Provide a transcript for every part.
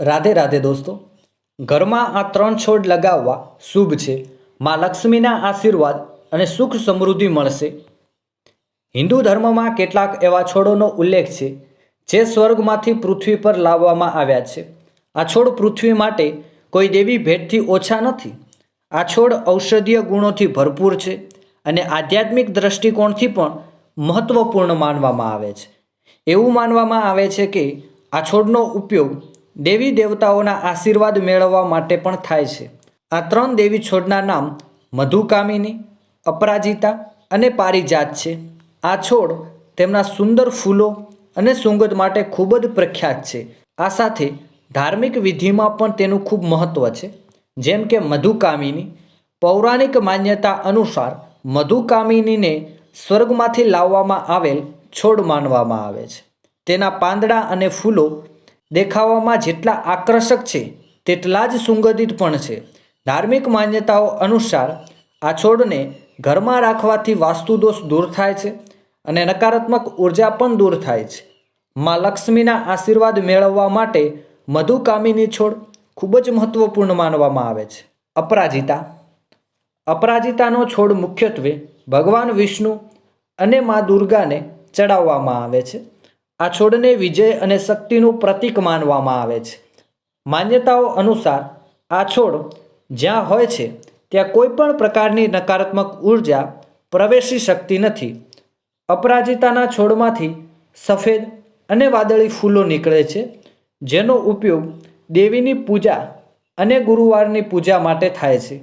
રાધે રાધે દોસ્તો, ઘરમાં આ ત્રણ છોડ લગાવવા શુભ છે. માં લક્ષ્મીના આશીર્વાદ અને સુખ સમૃદ્ધિ મળશે. હિન્દુ ધર્મમાં કેટલાક એવા છોડોનો ઉલ્લેખ છે, જે સ્વર્ગમાંથી પૃથ્વી પર લાવવામાં આવ્યા છે. આ છોડ પૃથ્વી માટે કોઈ દેવી ભેટથી ઓછા નથી. આ છોડ ઔષધીય ગુણોથી ભરપૂર છે અને આધ્યાત્મિક દ્રષ્ટિકોણથી પણ મહત્વપૂર્ણ માનવામાં આવે છે. એવું માનવામાં આવે છે કે આ છોડનો ઉપયોગ દેવી દેવતાઓના આશીર્વાદ મેળવવા માટે પણ થાય છે. આ ત્રણ દેવી છોડના નામ મધુકામિની, અપરાજિતા અને પારિજાત છે. આ છોડ તેમના સુંદર ફૂલો અને સુગંધ માટે ખૂબ જ પ્રખ્યાત છે. આ સાથે ધાર્મિક વિધિમાં પણ તેનું ખૂબ મહત્ત્વ છે. જેમ કે મધુકામિની પૌરાણિક માન્યતા અનુસાર મધુકામિનીને સ્વર્ગમાંથી લાવવામાં આવેલ છોડ માનવામાં આવે છે. તેના પાંદડા અને ફૂલો દેખાવામાં જેટલા આકર્ષક છે, તેટલા જ સુગંધિત પણ છે. ધાર્મિક માન્યતાઓ અનુસાર, આ છોડને ઘરમાં રાખવાથી વાસ્તુદોષ દૂર થાય છે અને નકારાત્મક ઊર્જા પણ દૂર થાય છે. માં લક્ષ્મીના આશીર્વાદ મેળવવા માટે મધુકામિની છોડ ખૂબ જ મહત્વપૂર્ણ માનવામાં આવે છે. અપરાજિતા. અપરાજિતાનો છોડ મુખ્યત્વે ભગવાન વિષ્ણુ અને મા દુર્ગાને ચડાવવામાં આવે છે. આ છોડને વિજય અને શક્તિનું પ્રતીક માનવામાં આવે છે. માન્યતાઓ અનુસાર આ છોડ જ્યાં હોય છે, ત્યાં કોઈ પણ પ્રકારની નકારાત્મક ઊર્જા પ્રવેશી શકતી નથી. અપરાજિતાના છોડમાંથી સફેદ અને વાદળી ફૂલો નીકળે છે, જેનો ઉપયોગ દેવીની પૂજા અને ગુરુવારની પૂજા માટે થાય છે.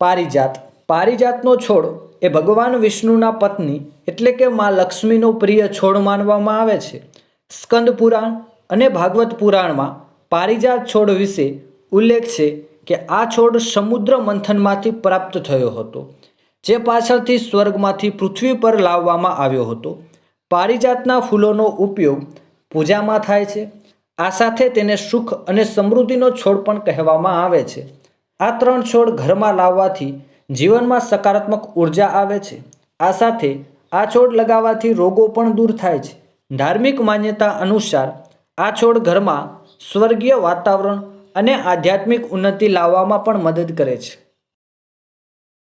પારિજાત પારિજાતનો છોડ એ ભગવાન વિષ્ણુના પત્ની એટલે કે મા લક્ષ્મીનો પ્રિય છોડ માનવામાં આવે છે. સ્કંદ પુરાણ અને ભાગવત પુરાણમાં પારિજાત છોડ વિશે ઉલ્લેખ છે કે આ છોડ સમુદ્ર મંથનમાંથી પ્રાપ્ત થયો હતો, જે પાછળથી સ્વર્ગમાંથી પૃથ્વી પર લાવવામાં આવ્યો હતો. પારિજાતના ફૂલોનો ઉપયોગ પૂજામાં થાય છે. આ સાથે તેને સુખ અને સમૃદ્ધિનો છોડ પણ કહેવામાં આવે છે. આ ત્રણ છોડ ઘરમાં લાવવાથી જીવનમાં સકારાત્મક ઊર્જા આવે છે. આ સાથે આ છોડ લગાવવાથી રોગો પણ દૂર થાય છે. ધાર્મિક માન્યતા અનુસાર આ છોડ ઘરમાં સ્વર્ગીય વાતાવરણ અને આધ્યાત્મિક ઉન્નતિ લાવવામાં પણ મદદ કરે છે.